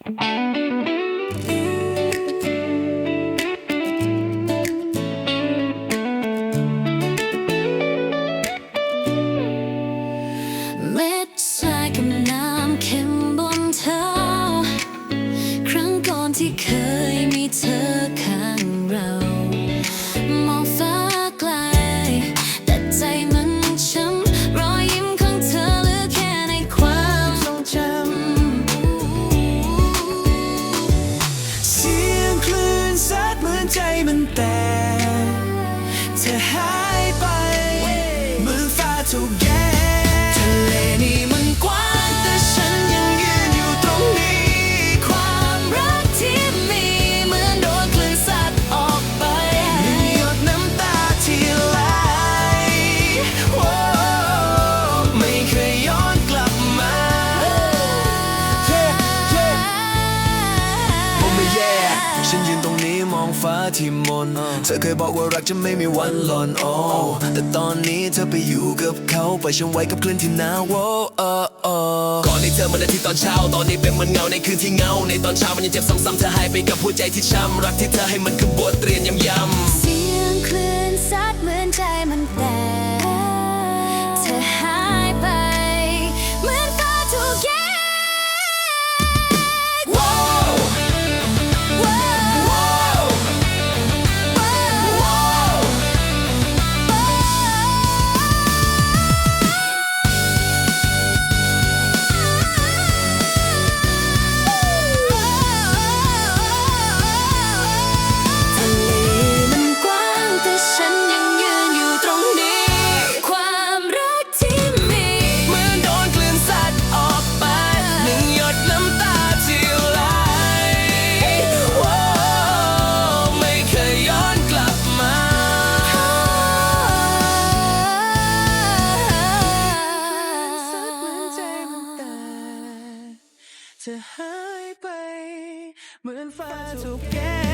เม็ดทรายกับน้ำเค็มบนเท้า ครั้งก่อนที่เคยมี แตกเธอหายไป องฟ้าที่มน เธอเคยบอกว่ารักจะไม่มีวันหล่นโอ้แต่ตอนนี้เธอไปอยู่กับเขาไปล่อยฉันไว้กับคลื่นที่หนาวโอ้เออเออก่อนที่เธอมันอาทิตย์ตอนเช้า ตอนนี้เป็นเหมันเงาในคืนที่เหงา ในตอนเช้ามันยังเจ็บซ้ำๆเธอหายไปกับหัวใจที่ช้ำรักที่เธอให้มันคือบทเรียนย้ำๆ เธอหายไป เหมือนฟ้าถูกแก้